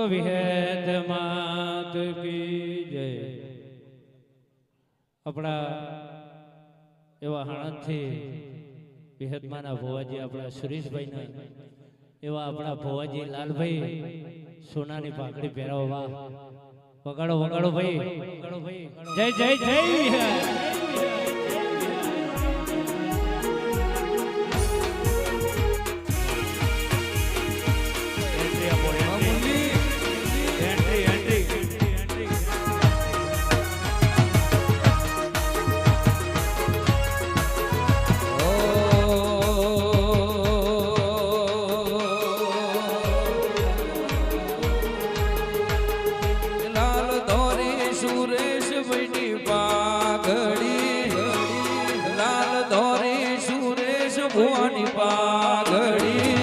બોલો વિહેદ માત કી જય. આપણા એવા હણદથી વિહેદમાના ભોવાજી આપણા સુરેશભાઈના, એવા આપણા ભોવાજી લાલભાઈ સોનાની પાઘડી પહેરાવવા. વગાડો વગાડો ભાઈ. જય જય જય લક્ષ્મીની પાઘડી લાલ ધોરી સુરેશ ભુવાની પાઘડી.